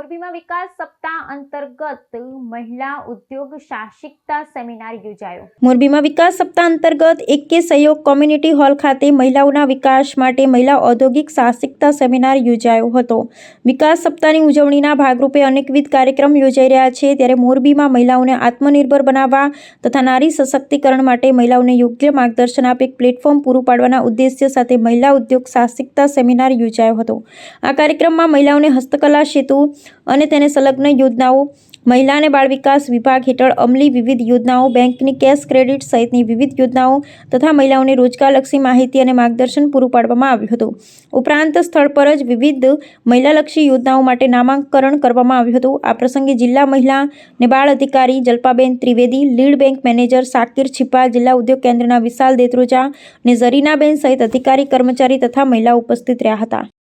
મોરબીમાં વિકાસ સપ્તાહ અંતર્ગત મહિલા ઉદ્યોગ સાહસિકતા સેમિનાર યોજાયો. મોરબીમાં વિકાસ સપ્તાહ અંતર્ગત એક સહયોગ કોમ્યુનિટી હોલ ખાતે મહિલાઓના વિકાસ માટે મહિલા ઔદ્યોગિક સાહસિકતા સેમિનાર યોજાયો હતો. વિકાસ સપ્તાહની ઉજવણીના ભાગરૂપે અનેકવિધ કાર્યક્રમ યોજાઈ રહ્યા છે. ત્યારે મોરબીમાં મહિલાઓને આત્મનિર્ભર બનાવવા તથા નારી સશક્તિકરણ માટે મહિલાઓને યોગ્ય માર્ગદર્શન આપે પ્લેટફોર્મ પૂરું પાડવાના ઉદ્દેશ્ય સાથે મહિલા ઉદ્યોગ સાહસિકતા સેમિનાર યોજાયો હતો. આ કાર્યક્રમમાં મહિલાઓને હસ્તકલા, સેતુ અને તેને સંલગ્ન યોજનાઓ, મહિલા અને બાળ વિકાસ વિભાગ હેઠળ અમલી વિવિધ યોજનાઓ, બેંકની કેશ ક્રેડિટ સહિતની વિવિધ યોજનાઓ તથા મહિલાઓને રોજગારલક્ષી માહિતી અને માર્ગદર્શન પૂરું પાડવામાં આવ્યું હતું. ઉપરાંત સ્થળ પર જ વિવિધ મહિલાલક્ષી યોજનાઓ માટે નામાંકરણ કરવામાં આવ્યું હતું. આ પ્રસંગે જિલ્લા મહિલા અને બાળ અધિકારી Jalpaben Trivedi, lead bank manager Sakir Chhipa જિલ્લા ઉદ્યોગ કેન્દ્રના વિશાલ દેત્રોજા અને ઝરીનાબેન સહિત અધિકારી કર્મચારી તથા મહિલાઓ ઉપસ્થિત રહ્યા હતા.